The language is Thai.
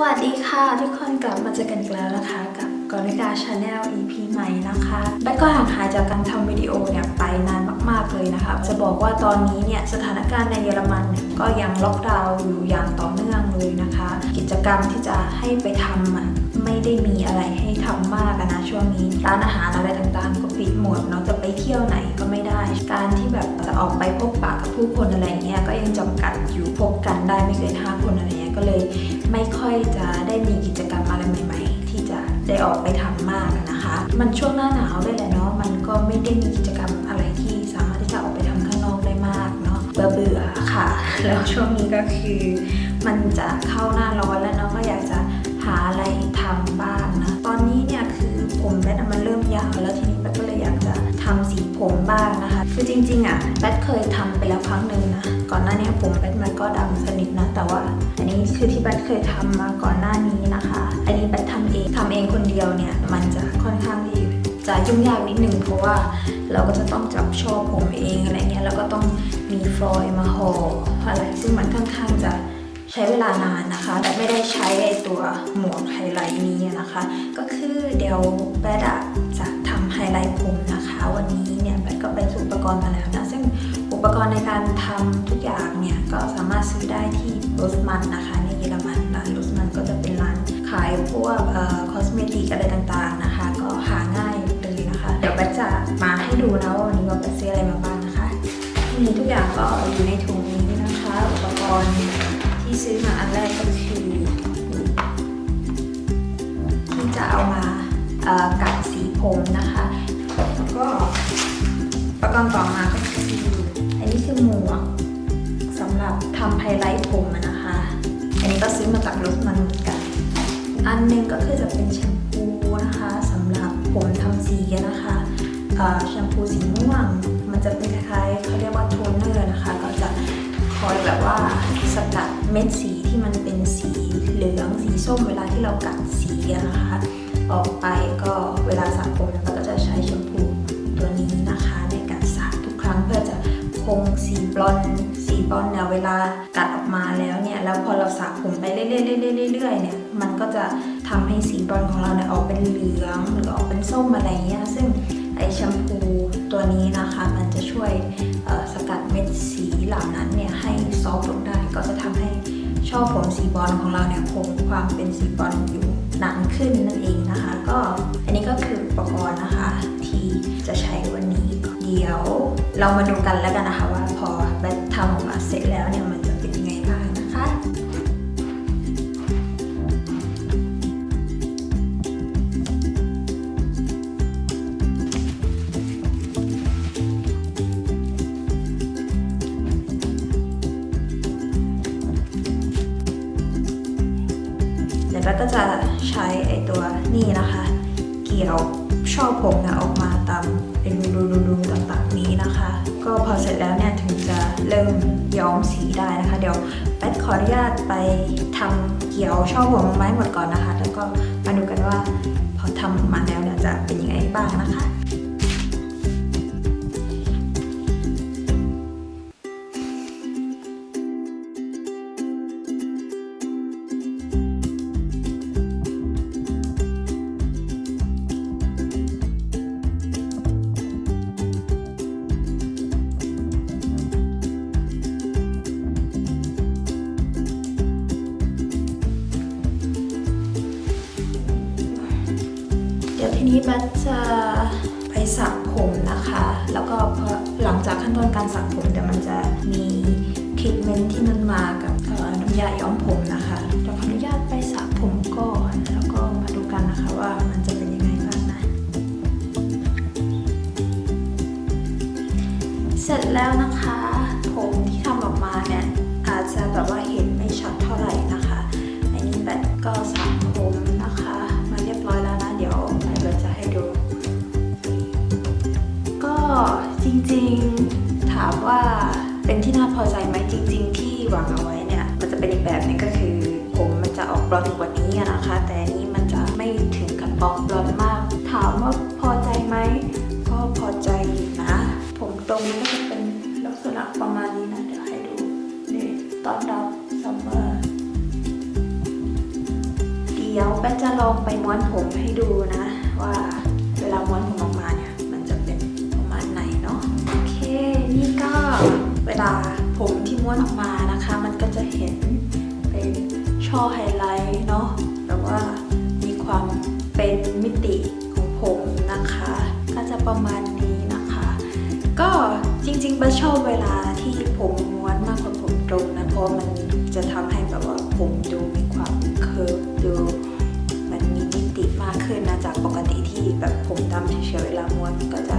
วัสดีค่ะ ทุกคนกลับมาเจอกันอีกแล้วนะคะ กับกอริกาชาแนล EP ใหม่นะคะแบทก็ห่างหายจากการทำวิดีโอเนี่ยไปนานมากๆเลยนะคะ จะบอกว่าตอนนี้เนี่ยสถานการณ์ในเยอรมันเนี่ยก็ยังล็อกดาวน์อยู่อย่างต่อเนื่องเลยนะคะ กิจกรรมที่จะให้ไปทำอะไม่ได้มีอะไรให้ทำมากนะช่วงนี้ร้านอาหารอะไรต่างๆ ก็ปิดหมดเนาะจะไปเที่ยวไหนก็ไม่ได้ ออกไปพบปะกับผู้คนอะไรเงี้ยก็ยังจำกัดอยู่พบกันได้ไม่เกินห้าคนอะไรเงี้ยก็เลยไม่ค่อยจะได้มีกิจกรรมอะไรใหม่ ๆ ที่จะได้ออกไปทำมากนะคะ มันช่วงหน้าหนาวด้วยแหละเนาะมันก็ไม่ได้มีกิจกรรมอะไรที่สามารถที่จะออกไปทำข้างนอกได้มากเนาะเบื่อเบื่อๆค่ะ แล้วช่วงนี้ก็คือ มันจะเข้าหน้าร้อนแล้วเนาะก็อยากจะหาอะไรทำบ้างนะตอนนี้เนี่ยคือผมแบทมันเริ่มยาวแล้วทีนี้แบทก็เลยอยากจะทำสีผมบ้างนะคะ คือจริงๆอะแบท นะแต่ว่าอันนี้คือที่แบทเคยทำมาก่อนหน้านี้นะคะ อันนี้แบททำเองทำเองคนเดียวเนี่ยมันจะค่อนข้างที่จะยุ่งยากนิดนึงเพราะว่าเราก็จะต้องจับช่อผมเองอะไรเงี้ยแล้วก็ต้องมีฟลอยมาห่ออะไรซึ่งมันค่อนข้างจะใช้เวลานานนะคะแต่ไม่ได้ใช้ไอตัวหมวกไฮไลท์นี้นะคะ ก็คือเดี๋ยวแบทจะทำไฮไลท์ผมนะคะ วันนี้เนี่ยแบทก็ไปซื้ออุปกรณ์มาแล้วนะ รณ์ในการทำทุกอย่างเนี่ย ก็สามารถซื้อได้ที่โรสมันนะคะในเยอรมันร้านโรสมันก็จะเป็นร้านขายพวกออคอสเมติกอะไรต่างๆนะคะ ก็หาง่ายเลยนะคะ เดี๋ยวบทจะมาให้ดูนะว่าวันนี้ว่าแบทซื้ออะไรมาบ้างนะคะที่นี้ทุกอย่างก็อยู่ในถุงนี้นะคะอุปกรณ์ที่ซื้อมาอันแรกก็คือที่จะเอามากัดสีผมนะคะ แล้วก็อุปกรณ์ต่อมาก็คือ นี้คือหมวกสำหรับทำไฮไลท์ผมนะคะ อันนี้ก็ซื้อมาจากรถมันเหมือนกัน อันหนึงก็คือจะเป็นแชมพูนะคะสำหรับผมทำสีนะคะแชมพูสีม่วง มันจะเป็นคล้ายๆเขาเรียกว่าโทนเนอร์นะคะ ก็จะคอยแบบว่าสกัดเม็ดสีที่มันเป็นสีเหลืองสีส้มเวลาที่เรากัดสีนะคะ ออกไป อนสีบอนเนี่ยเวลากัดออกมาแล้วเนี่ยแล้วพอเราสระผมไปเรื่อยๆๆๆเรื่อยๆเนี่ยมันก็จะทำให้สีบอนของเราเนี่ยออกเป็นเหลืองหรือออกเป็นส้มอะไรเงี้ยซึ่งไอแชมพูตัวนี้นะคะ มันจะช่วยสกัดเม็ดสีเหล่านั้นเนี่ยให้ซอฟต์ลงได้ก็จะทำให้ช่อผมสีบอลของเราเนี่ยคงความเป็นสีบอลอยู่นานขึ้นนั่นเองนะคะ ก็อันนี้ก็คืออุปกรณ์นะคะที่จะใช้วันนี้เดี๋ยวเรามาดูกันแล้วกันนะคะว่าพอ จะใช้ไอตัวนี่นะคะ เกี่ยวช่อผมเนี่ยออกมาตามเป็นรูๆๆต่างๆนี้นะคะ ก็พอเสร็จแล้วเนี่ยถึงจะเริ่มย้อมสีได้นะคะ เดี๋ยวแป๊ดขออนุญาตไปทำเกี่ยวช่อผมมาให้หมดก่อนนะคะ แล้วก็มาดูกันว่า พอทำออกมาแล้วเนี่ยจะเป็นยังไงบ้างนะคะ ดี๋ยวทีนี้แบทจะไปสระผมนะคะ แล้วก็พอหลังจากขั้นตอนการสระผมเดี๋ยวมันจะมีทรีทเมนต์ที่มันมากับเอ่อน้ำยาย้อมผมนะคะเดี๋ยวขออนุญาตไปสระผมก่อนแล้วก็มาดูกันนะคะว่ามันจะเป็นยังไงบ้างนะ เสร็จแล้วนะคะ ริงๆ ถามว่าเป็นที่น่าพอใจไหมจริง ๆ ที่หวังเอาไว้เนี่ยมันจะเป็นอีกแบบหนึงก็คือ ผมมันจะออกบลอนกว่านี้นะคะ แต่นี้มันจะไม่ถึงกับออกบลอนมาก ถามว่าพอใจไหมก็พอใจนะ ผมตรงนี้ก็จะเป็นลักษณะประมาณนี้นะเดี๋ยวให้ดูนี่ตอนรับซัมเมอร์เดี๋ยวแป้จะลองไปม้วนผมให้ดูนะ ว่าเวลาม้วนผมออกมาเนี่ย นี่ก็เวลาผมที่ม้วนออกมานะคะ มันก็จะเห็นเป็นช่อไฮไลท์เนาะแบบว่ามีความเป็นมิติของผมนะคะ ก็จะประมาณนี้นะคะ ก็จริงๆบัสชอบเวลาที่ผมม้วนมากกว่าผมตรงนะเพราะมันจะทำให้แบบว่าผมดูมีความเคิร์ฟดูมันมีมิติมากขึ้นนะจากปกติที่แบบผมดำเฉยๆเวลาม้วนก็จะ